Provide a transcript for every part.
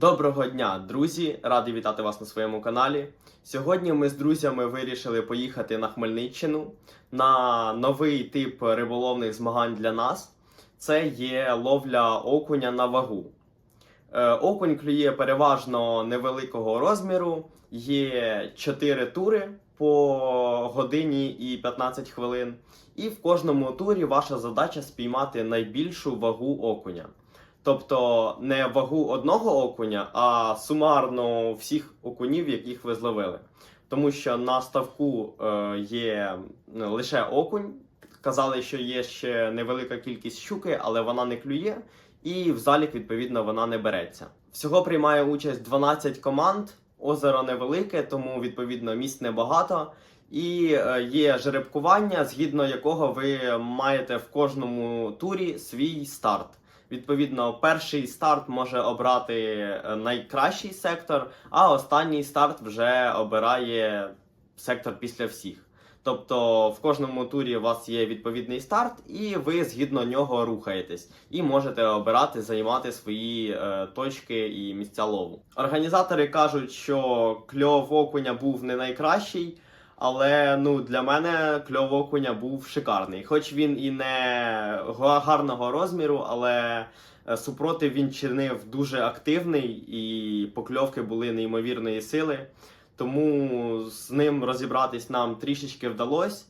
Доброго дня, друзі! Радий вітати вас на своєму каналі. Сьогодні ми з друзями вирішили поїхати на Хмельниччину на новий тип риболовних змагань для нас. Це є ловля окуня на вагу. Е, Окунь клює переважно невеликого розміру, є 4 тури по годині і 15 хвилин. І в кожному турі ваша задача спіймати найбільшу вагу окуня. Тобто не вагу одного окуня, а сумарно всіх окунів, яких ви зловили. Тому що на ставку е, є ну, лише окунь. Казали, що є ще невелика кількість щуки, але вона не клює, і в залік, відповідно, вона не береться. Всього приймає участь 12 команд. Озеро невелике, тому відповідно місць небагато. І е, є жеребкування, згідно якого ви маєте в кожному турі свій старт. Відповідно, перший старт може обрати е, найкращий сектор, а останній старт вже обирає сектор після всіх. Тобто в кожному турі у вас є відповідний старт, і ви згідно нього рухаєтесь і можете обирати займати свої е, точки і місця лову. Організатори кажуть, що кльов окуня був не найкращий. Але ну для мене кльов окуня був шикарний. Хоч він і не гарного розміру, але е, супротив він чинив дуже активний і покльовки були неймовірної сили. Тому з ним розібратись нам трішечки вдалося.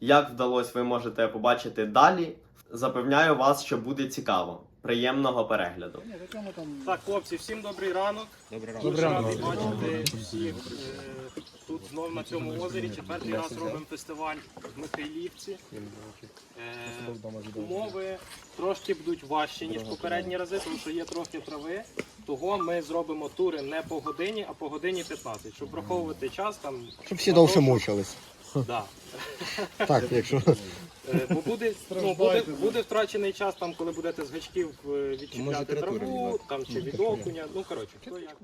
Як вдалося, ви можете побачити далі. Запевняю вас, що буде цікаво. Приємного перегляду. Так, хлопці, всім добрий ранок. Добрий Дуже ранок. бачити всіх е, тут знов на цьому озері. Четвертий раз робимо фестиваль в Михайлівці. Е, умови трошки будуть важчі, ніж попередні рази, тому що є трохи трави. Того ми зробимо тури не по годині, а по годині 15, щоб враховувати час там. Щоб всі довше мучились. Да. Так, якщо Е, Бо буде, ну, буде, буде втрачений час, там, коли будете з гачків е, Може, відчіпляти траву, там, чи від окуня. Ну, коротше, хто як.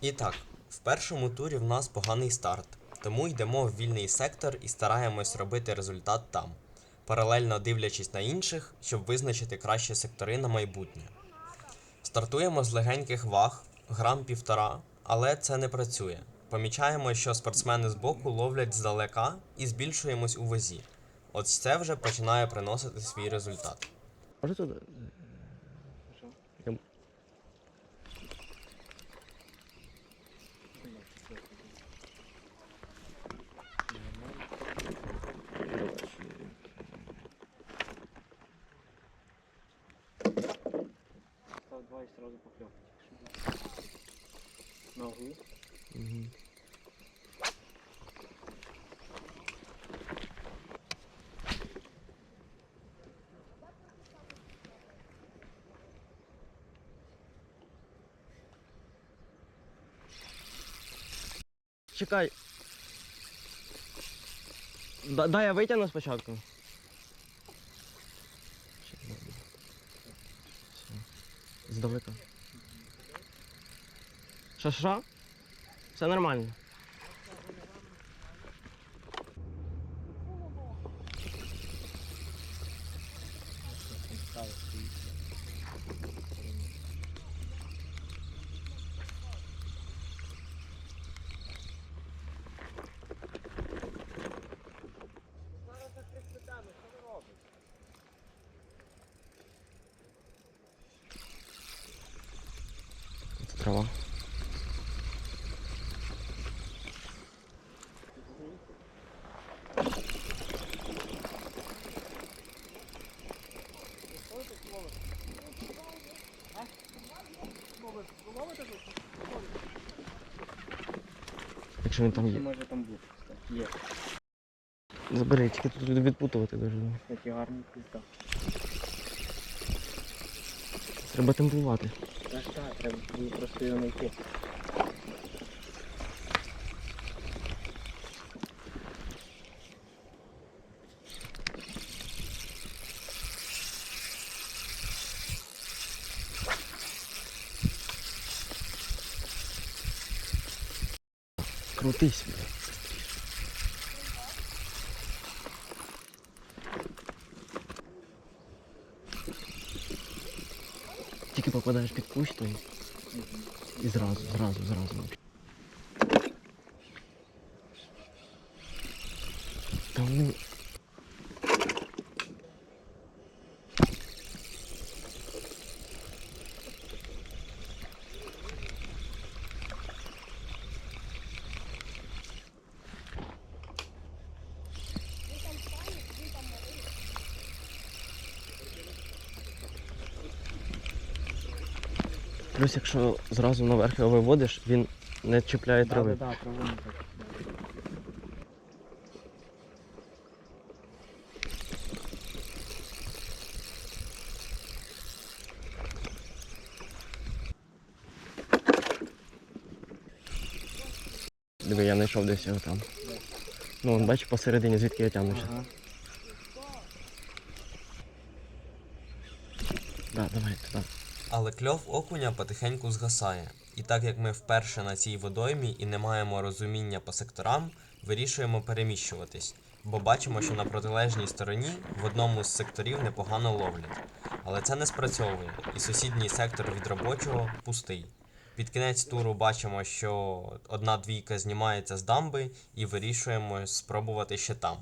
І так, в першому турі в нас поганий старт, тому йдемо в вільний сектор і стараємось робити результат там, паралельно дивлячись на інших, щоб визначити кращі сектори на майбутнє. Стартуємо з легеньких ваг, грам півтора, але це не працює. Помічаємо, що спортсмени збоку ловлять здалека і збільшуємось у вазі. От це вже починає приносити свій результат. може туди. Став два і сразу покльовки. Ногу. Чекай. Да, дай я витягну спочатку. Здалека. Що? Все нормально. Трава. Якщо він там є. Може там бути. Є. Забери, тільки тут відпутувати дуже. Такі гарні пізда. Треба темпувати. Так, так, треба було просто його знайти. Крутись, блядь. Тільки попадаєш під кущ, то І зразу, зразу, зразу. Та вони... Плюс, якщо зразу наверх його виводиш, він не чіпляє трави. Диви, я знайшов десь його там. Ну, он, бачиш, посередині, звідки я тягнуся. Да, давай туди. Але кльов окуня потихеньку згасає. І так як ми вперше на цій водоймі і не маємо розуміння по секторам, вирішуємо переміщуватись, бо бачимо, що на протилежній стороні в одному з секторів непогано ловлять. Але це не спрацьовує, і сусідній сектор від робочого пустий. Під кінець туру бачимо, що одна двійка знімається з дамби і вирішуємо спробувати ще там.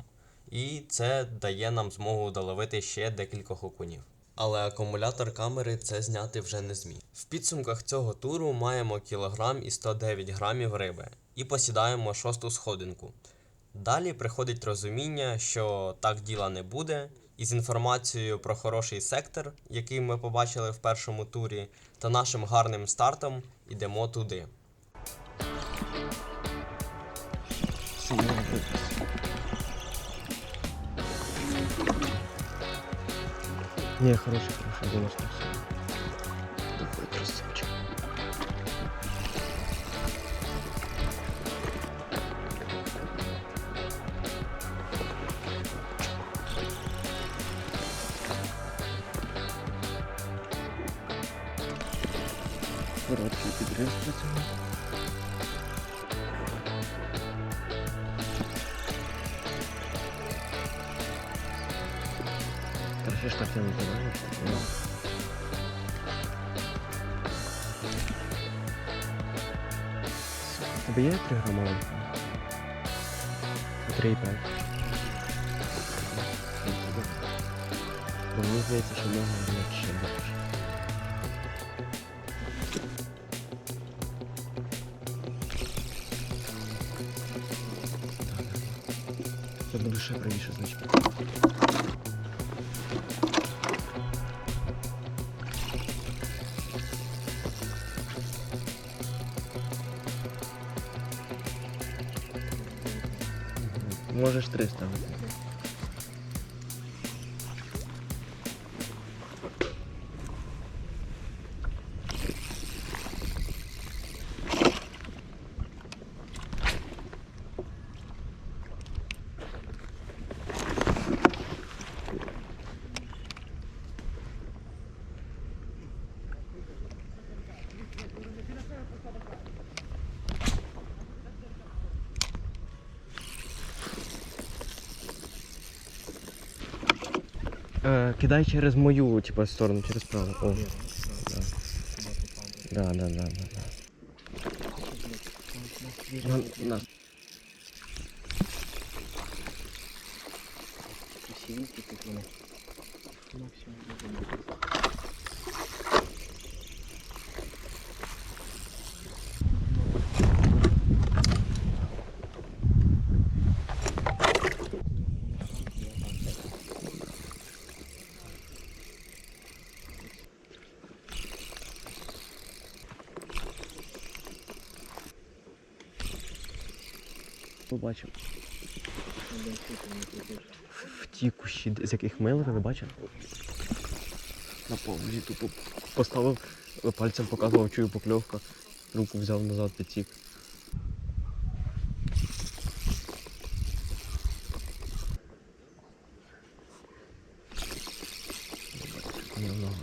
І це дає нам змогу доловити ще декількох окунів. Але акумулятор камери це зняти вже не зміг. В підсумках цього туру маємо кілограм і 109 грамів риби і посідаємо шосту сходинку. Далі приходить розуміння, що так діла не буде, і з інформацією про хороший сектор, який ми побачили в першому турі, та нашим гарним стартом йдемо туди. Не, хороший, хороший, думаю, что все. Такой красавчик. Короткий підрив спрацював. Хорошо, що так не вибираєш. У тебе є 3 грама? 3,5. Бо мені здається, що можна зробити ще більше. Я буду ще правіше, значить. Можеш три ставити. Е, кидай через мою, типа, сторону, через праву. О. Да. Да, да, да, да, да. На, на. Побачив. В ті кущі, з яких мили, не бачив? На повзі тупо поставив, пальцем показував, чую покльовка, руку взяв назад, підтік. Немного.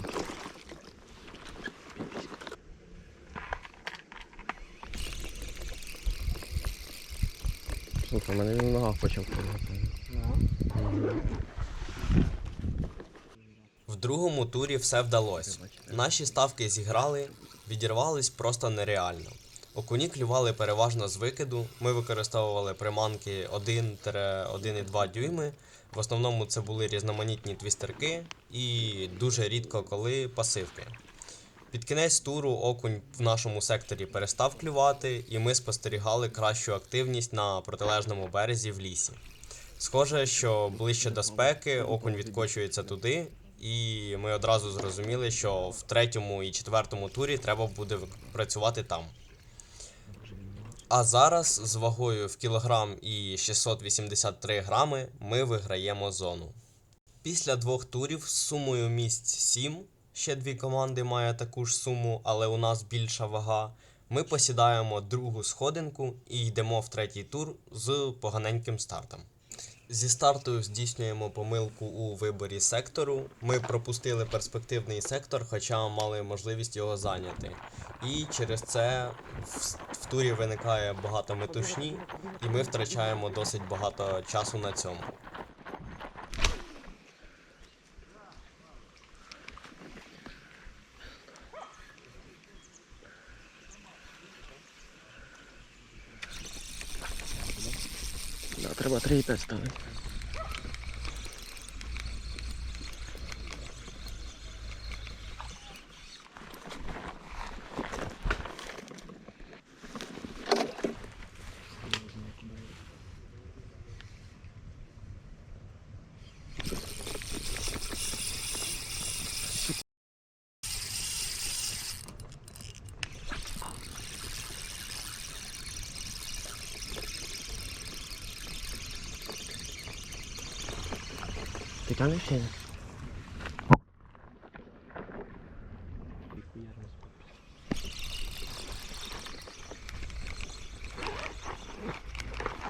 Слухай, у мене він в ногах почав кривати. В другому турі все вдалося. Наші ставки зіграли, відірвались просто нереально. Окуні клювали переважно з викиду. Ми використовували приманки 1-1,2 дюйми. В основному це були різноманітні твістерки і дуже рідко коли пасивки. Під кінець туру окунь в нашому секторі перестав клювати, і ми спостерігали кращу активність на протилежному березі в лісі. Схоже, що ближче до спеки окунь відкочується туди, і ми одразу зрозуміли, що в третьому і четвертому турі треба буде працювати там. А зараз з вагою в кілограм і 683 грами ми виграємо зону. Після двох турів з сумою місць 7, ще дві команди мають таку ж суму, але у нас більша вага. Ми посідаємо другу сходинку і йдемо в третій тур з поганеньким стартом. Зі старту здійснюємо помилку у виборі сектору. Ми пропустили перспективний сектор, хоча мали можливість його зайняти. І через це в турі виникає багато метушні, і ми втрачаємо досить багато часу на цьому. Да, треба 3,5 ставити. Ти тянеш чи ні?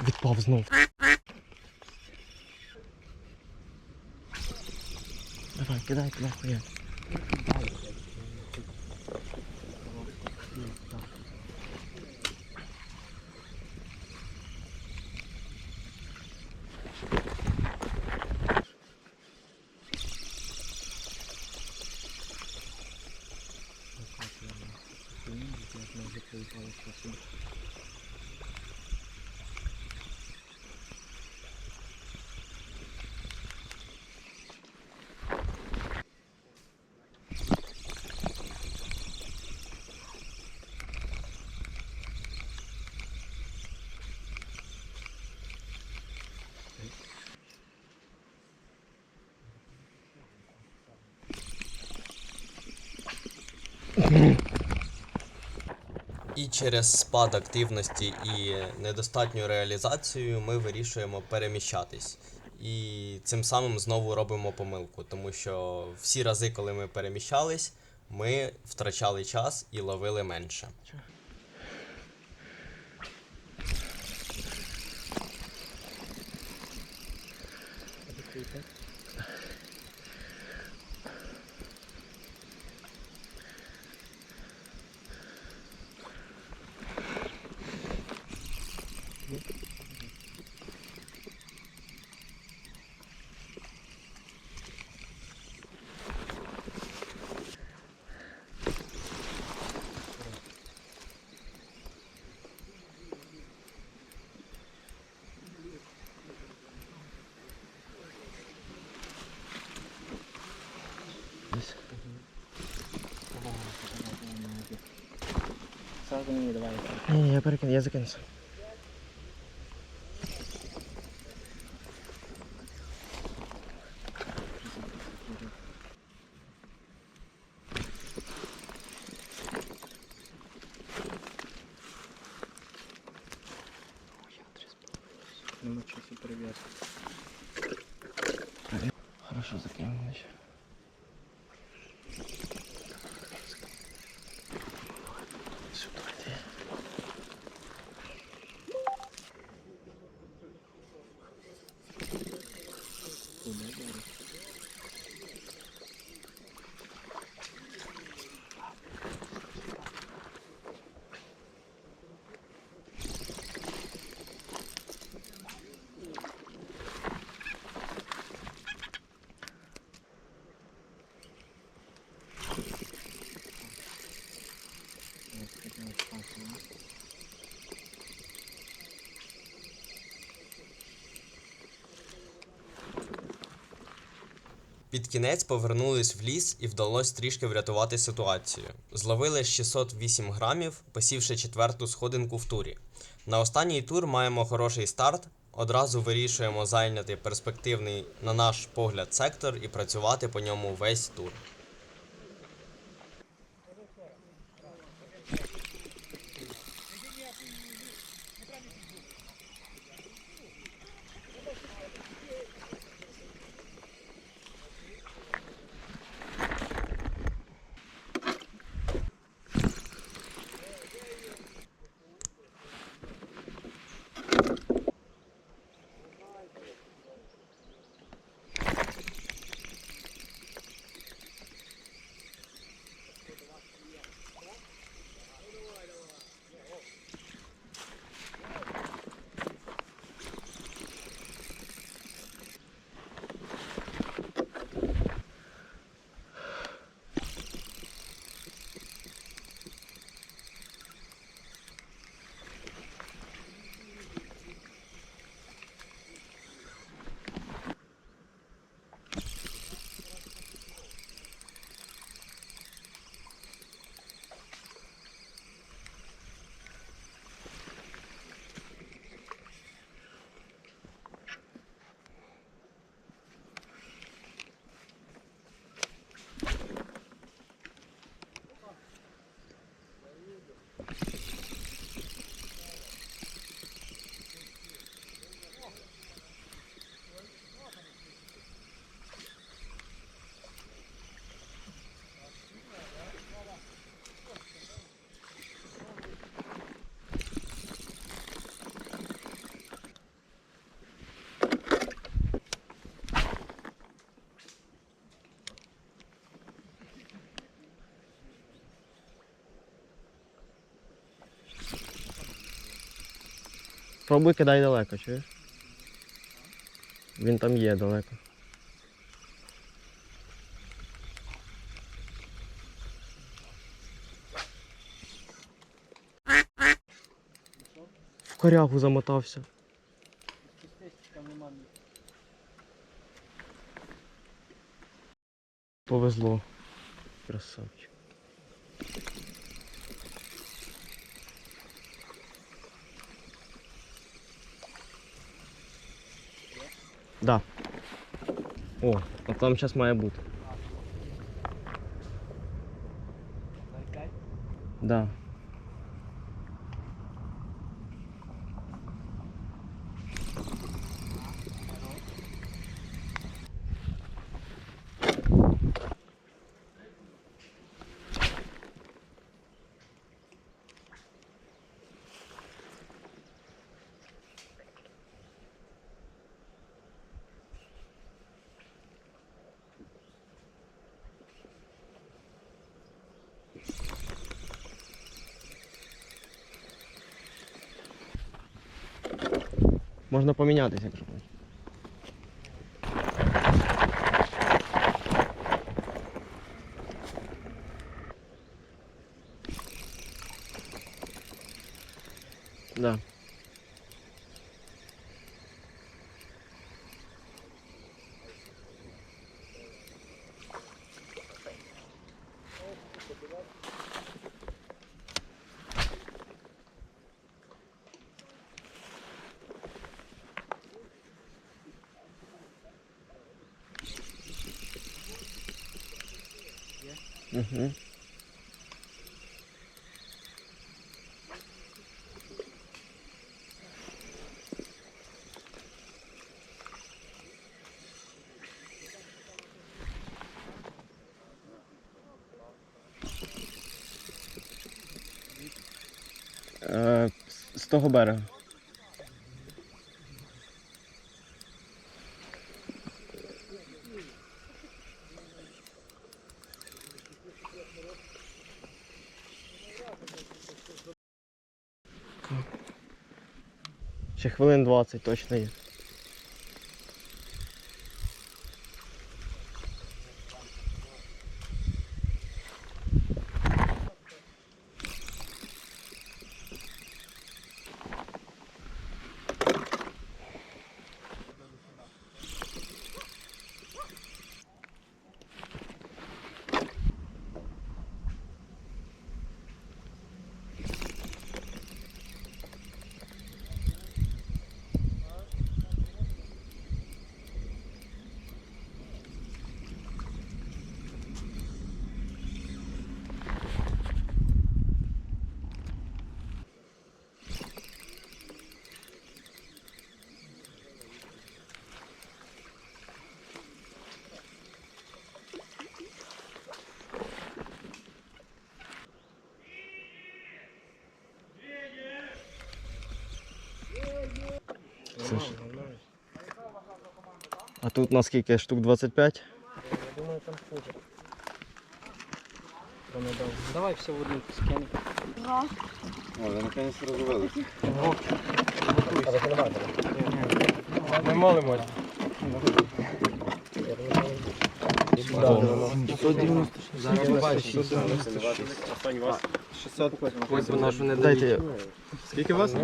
Відпав знов. Давай, кидай, кидай, хуя. І через спад активності і недостатню реалізацію ми вирішуємо переміщатись. І цим самим знову робимо помилку, тому що всі рази, коли ми переміщались, ми втрачали час і ловили менше. зразу мені давай. Ні, ні, я перекину, я закинуся. Нема часу перев'язки. Хорошо закинув. ちょっと待って。Під кінець повернулись в ліс і вдалося трішки врятувати ситуацію. Зловили 608 грамів, посівши четверту сходинку в турі. На останній тур маємо хороший старт. Одразу вирішуємо зайняти перспективний, на наш погляд, сектор і працювати по ньому весь тур. Пробуй кидай далеко, чуєш? Він там є далеко. В корягу замотався. Повезло. Красавчик. Да. О, а там зараз має бути. Да. Можна помінятися, якщо хочеш. Да. Угу. Е, з- з того берега. Хвилин 20 точно є. А тут наскільки штук 25? Я думаю, там хуже. Давай все в одну скину. Ми молимось. Дайте. Скільки вас?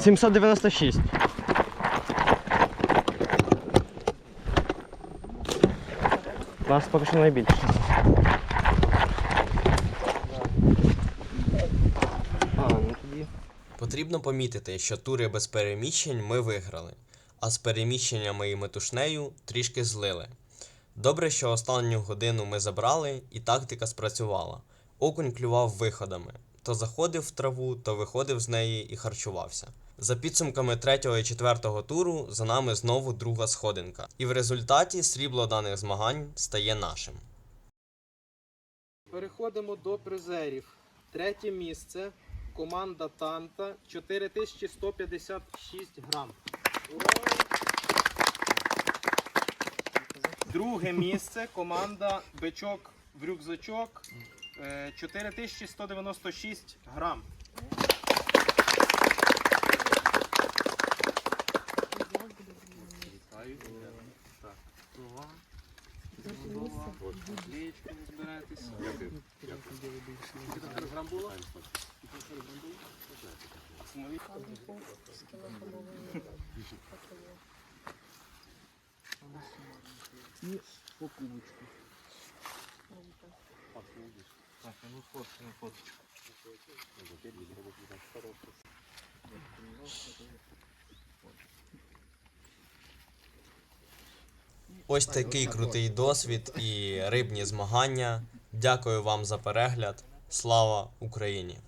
796. Нас поки що найбільше. Потрібно помітити, що тури без переміщень ми виграли, а з переміщеннями і метушнею трішки злили. Добре, що останню годину ми забрали, і тактика спрацювала. Окунь клював виходами. То заходив в траву, то виходив з неї і харчувався. За підсумками третього і четвертого туру за нами знову друга сходинка. І в результаті срібло даних змагань стає нашим. Переходимо до призерів. Третє місце. Команда Танта 4156 грам. Друге місце. Команда Бичок в рюкзачок е, 4196 грам. Так, два. Два. Лієчку не збираєтесь. Скільки там кілограм було? Скільки кілограм було? Смолі? І по кубочку. Так, ну фотку на. Ось такий крутий досвід і рибні змагання. Дякую вам за перегляд. Слава Україні!